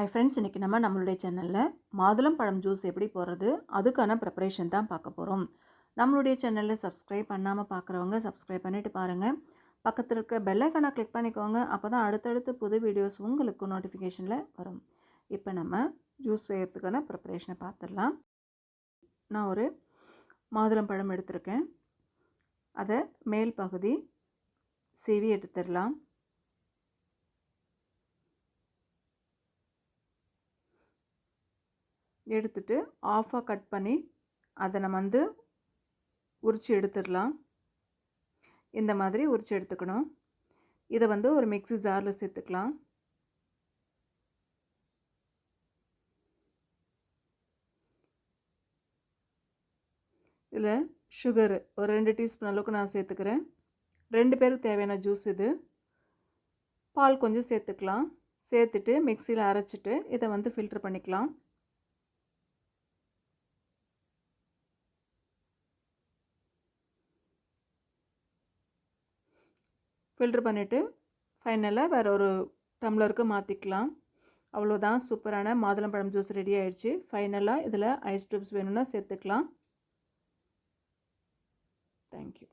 ஐ friends இன்றைக்கி நம்ம நம்மளுடைய சேனலில் மாதுளம் பழம் ஜூஸ் எப்படி போடுறது அதுக்கான ப்ரிப்பரேஷன் தான் பார்க்க போகிறோம் நம்மளுடைய சேனலில் சப்ஸ்கிரைப் பண்ணாமல் பார்க்குறவங்க சப்ஸ்கிரைப் பண்ணிவிட்டு பாருங்கள் பக்கத்தில் இருக்கிற பெல்லைக்கானை கிளிக் பண்ணிக்கோங்க. அப்போ தான் அடுத்தடுத்து புது வீடியோஸ் உங்களுக்கு நோட்டிஃபிகேஷனில் வரும். இப்போ நம்ம ஜூஸ் செய்கிறதுக்கான ப்ரிப்பரேஷனை பார்த்துடலாம். நான் ஒரு மாதுளம் பழம் எடுத்திருக்கேன். அதை மேல் பகுதி சீவி எடுத்துடலாம். எடுத்துட்டு ஆஃபாக கட் பண்ணி அதை நம்ம வந்து உரித்து எடுத்துடலாம். இந்த மாதிரி உரித்து எடுத்துக்கணும். இதை வந்து ஒரு மிக்ஸி ஜாரில் சேர்த்துக்கலாம். இதில் சுகரு ஒரு ரெண்டு டீஸ்பூன் அளவுக்கு நான் சேர்த்துக்கிறேன். ரெண்டு பேருக்கு தேவையான ஜூஸ் இது. பால் கொஞ்சம் சேர்த்துக்கலாம். சேர்த்துட்டு மிக்சியில் அரைச்சிட்டு இதை வந்து ஃபில்ட்ரு பண்ணிக்கலாம். ஃபில்ட்ரு பண்ணிவிட்டு ஃபைனலாக வேறு ஒரு டம்ளருக்கு மாற்றிக்கலாம் அவ்வளோதான் சூப்பரான மாதுளம்பழம் ஜூஸ் ரெடி ஆகிடுச்சு ஃபைனலாக இதில் ஐஸ் ட்யூப்ஸ் வேணும்னா சேர்த்துக்கலாம். தேங்க்யூ